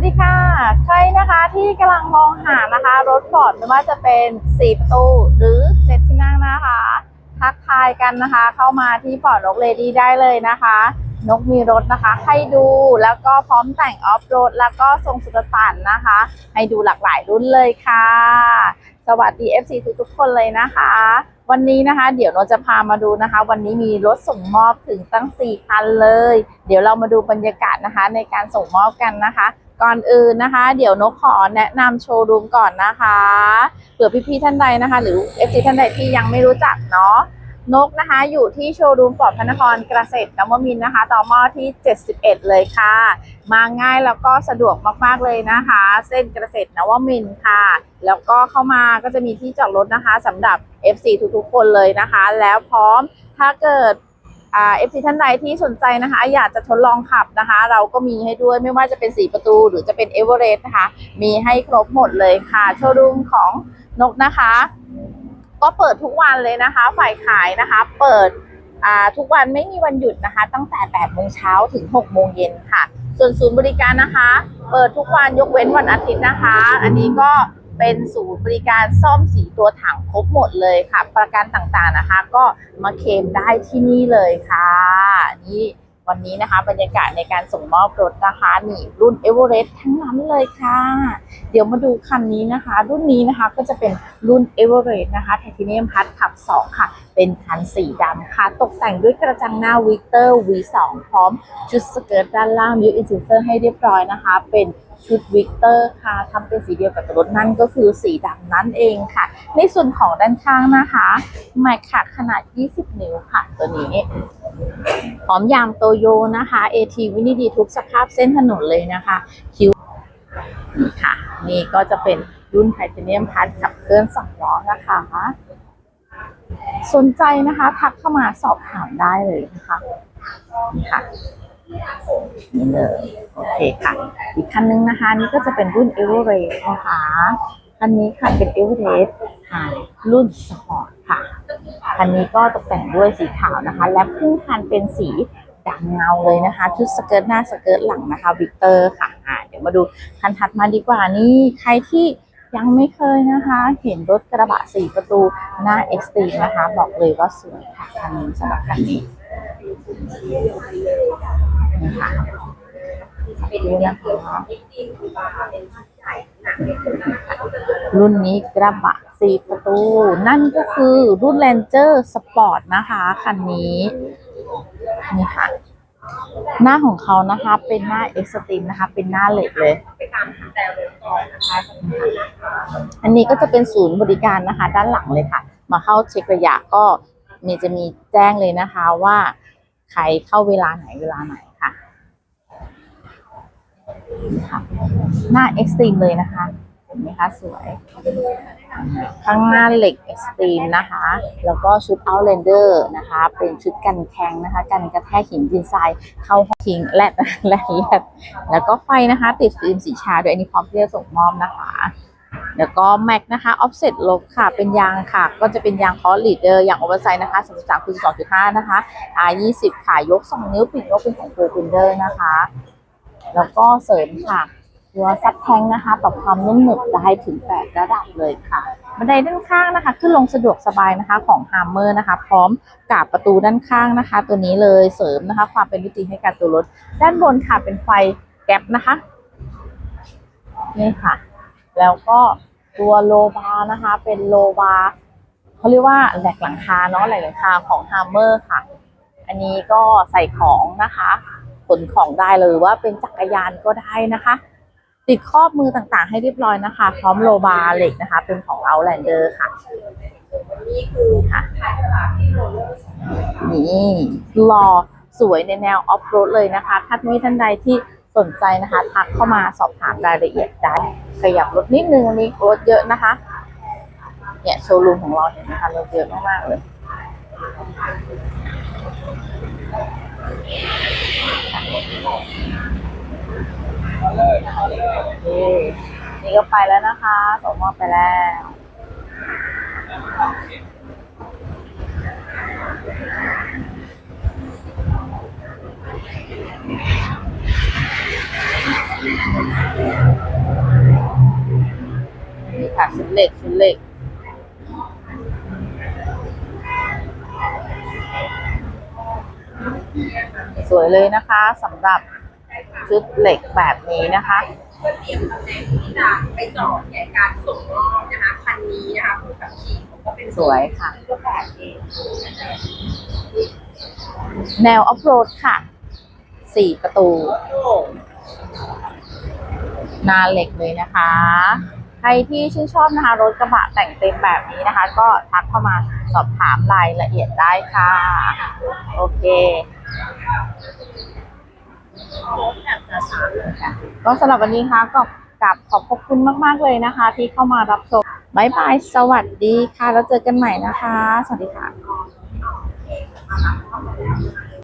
วัสดีค่ะ ใครนะคะที่กำลังมองหานะคะ รถฟอร์ดไม่ว่าจะเป็นสีประตูหรือเจ็ดที่นั่งนะคะ ทักทายกันนะคะ เข้ามาที่ฟอร์ดนกเลดี้ได้เลยนะคะ นกมีรถนะคะ ให้ดูแล้วก็พร้อมแต่งออฟโรดแล้วก็ทรงสุดสันนะคะ ให้ดูหลากหลายรุ่นเลยค่ะ สวัสดี FC ทุกๆคนเลยนะคะ วันนี้นะคะ เดี๋ยวเราจะพามาดูนะคะ วันนี้มีรถส่งมอบถึงตั้ง 4 คันเลย เดี๋ยวเรามาดูบรรยากาศนะคะ ในการส่งมอบกันนะคะ ก่อนอื่นนะคะ เดี๋ยวนกขอแนะนำโชว์รูมก่อนนะคะเผื่อพี่ๆท่านใดนะคะ หรือ FC ท่านใดที่ยังไม่รู้จักเนาะนกนะคะอยู่ที่โชว์รูมปลอดพระนครเกษตรนวมินนะคะต่อมอที่ 71 เลยค่ะ มาง่ายแล้วก็สะดวกมากๆเลยนะคะ เส้นเกษตรนวมินค่ะ แล้วก็เข้ามาก็จะมีที่จอดรถนะคะสำหรับ FC ทุกๆ คนเลยนะคะ แล้วพร้อมถ้าเกิด เอ่า FC ท่านใดที่สนใจนะคะ อยากจะทดลองขับนะคะ เราก็มีให้ด้วยไม่ว่าจะเป็น4ประตูหรือจะเป็นเอเวอเรสต์นะคะ มีให้ครบหมดเลยค่ะ โชว์รูมของนกนะคะ ก็เปิดทุกวันเลยนะคะ ฝ่ายขายนะคะ เปิดอ่าทุกวันไม่มีวันหยุดนะคะ ตั้งแต่8โมงเช้าถึง6โมงเย็นค่ะ ส่วนศูนย์บริการนะคะ เปิดทุกวันยกเว้นวันอาทิตย์นะคะ อันนี้ก็ เป็นศูนย์บริการซ่อมสีตัวถังครบหมดเลยค่ะ ประกันต่างๆนะคะ ก็มาเคลมได้ที่นี่เลยค่ะ นี่ วันนี้นะคะ บรรยากาศในการส่งมอบรถนะคะนี่รุ่นเอเวอเรสต์ทั้งนั้นเลยค่ะ เดี๋ยวมาดูคันนี้นะคะ รุ่นนี้นะคะก็จะเป็นรุ่นเอเวอเรสต์นะคะไทเทเนียมพัดขับ 2 ค่ะ เป็นคันสีดำค่ะ ตกแต่งด้วยกระจังหน้าวิกเตอร์ V2 พร้อมชุดสเกิร์ตด้านล่างมิวอินซนเซอร์ให้เรียบร้อยนะคะ เป็นชุดวิกเตอร์ค่ะทำเป็นสีเดียวกับรถนั่นก็คือสีดำนั่นเองค่ะ ในส่วนของด้านข้างนะคะแม็กค่ะขนาด 20 นิ้วค่ะ ตัวนี้ พร้อมยางโตโยนะคะ AT วินิดีทุกสภาพเส้นถนนเลยนะคะ คิวนี่ค่ะ นี่ก็จะเป็นรุ่นไทเทเนียมพัดขับเคลื่อนสองล้อนะคะ สนใจนะคะ ทักเข้ามาสอบถามได้เลยนะคะนี่ค่ะนี่เลยโอเคค่ะ อีกคันนึงนะคะ นี่ก็จะเป็นรุ่นเอเวอเรสต์นะคะคันนี้ค่ะเป็นเอเวอเรสต์รุ่นสอร์ต คันนี้ก็ตกแต่งด้วยสีขาวนะคะ และครึ่งคันเป็นสีดำเงาเลยนะคะ ชุดสเกิร์ตหน้าสเกิร์ตหลังนะคะวิกเตอร์ค่ะเดี๋ยวมาดูคันถัดมาดีกว่านี่ใครที่ยังไม่เคยนะคะ เห็นรถกระบะสี่ประตูหน้าเอ็กซ์ตีนะคะ บอกเลยว่าสวยค่ะคันนี้สำหรับคันนี้นี่ค่ะดูนะคะ รุ่นนี้กระบะสี่ประตู นั่นก็คือรุ่น Ranger Sport นะคะคันนี้นี่ค่ะหน้าของเขานะคะเป็นหน้าเอ็กซ์ตรีมนะคะ เป็นหน้าเหล็กเลยอันนี้ก็จะเป็นศูนย์บริการนะคะ ด้านหลังเลยค่ะ มาเข้าเช็คระยะก็มีจะมีแจ้งเลยนะคะว่าใครเข้าเวลาไหนเวลาไหนค่ะนี่ค่ะหน้าเอ็กซ์ตรีมเลยนะคะ เห็นไหมคะสวย ข้างหน้าเหล็กเอ็กซ์ตรีมนะคะ แล้วก็ชุด Outlander นะคะ เป็นชุดกันแข็งนะคะ กันกระแทกหินดินทรายเข้าห้องทิ้งแลดแลดแลดแล้วก็ไฟนะคะ ติดฟิล์มสีชาด้วยอันนี้พร้อมที่จะส่งมอบนะคะแล้วก็แม็กนะคะ offset ลบค่ะ เป็นยางค่ะ ก็จะเป็นยางคอร์ลีดเดอร์ยางโอเวอร์ไซส์นะคะ33คูณ2.5นะคะ R 20ค่ะ ยก2นิ้วปิดยกเป็นของโปรฟินเดอร์นะคะ แล้วก็เสริมค่ะ ตัวซับแทงนะคะปรับความนุ่มหนึบได้ถึง8ระดับเลยค่ะบันไดด้านข้างนะคะ ขึ้นลงสะดวกสบายนะคะของ h ์เมอร์นะคะ พร้อมกับประตูด้านข้างนะคะ ตัวนี้เลยเสริมนะคะ ความเป็นมิติให้กับตัวรถ ด้านบนค่ะเป็นไฟแก๊ปนะคะนี่ค่ะ แล้วก็ตัวโลบานะคะ เป็นโลบาเขาเรียกว่าแหลกหลังคาเนาะแหลกหลังคาของ h ์เมอร์ค่ะ อันนี้ก็ใส่ของนะคะขนของได้เลยว่าเป็นจักรยานก็ได้นะคะ ติดครอบมือต่างๆ ให้เรียบร้อยนะคะ พร้อมโลบาร์เหล็กนะคะ เป็นของ Outlander ค่ะนี่คือค่ะที่โรลเลอร์นี่รอสวยในแนวออฟโรดเลยนะคะ ถ้ามีท่านใดที่สนใจนะคะทักเข้ามาสอบถามรายละเอียดได้ขยับรถนิดนึงวันนี้รถเยอะนะคะ เนี่ยโชว์รูมของเราเห็นไหมคะรถเยอะมากๆเลย นี่นี่ก็ไปแล้วนะคะส่งมอบไปแล้วนี่ค่ะชุดเหล็กชุดเหล็กสวยเลยนะคะสำหรับ ชุดเหล็กแบบนี้นะคะเพื่อเตรียมตำแหน่งที่จะไปจอดในการส่งมอบนะคะคันนี้นะคะผู้ขับขี่เขาก็เป็นสวยค่ะ รูปแบบเองแนวออฟโรดค่ะสี่ประตู หนาเหล็กเลยนะคะ ใครที่ชื่นชอบนะคะ รถกระบะแต่งเต็มแบบนี้นะคะ ก็ทักเข้ามาสอบถามรายละเอียดได้ค่ะ โอเค ก็สำหรับวันนี้ค่ะก็กลับขอบขอบคุณมาก ๆ เลยนะคะ ที่เข้ามารับชมบายบาย สวัสดีค่ะ แล้วเจอกันใหม่นะคะ สวัสดีค่ะมาหลังเข้ามาแล้วนะคะ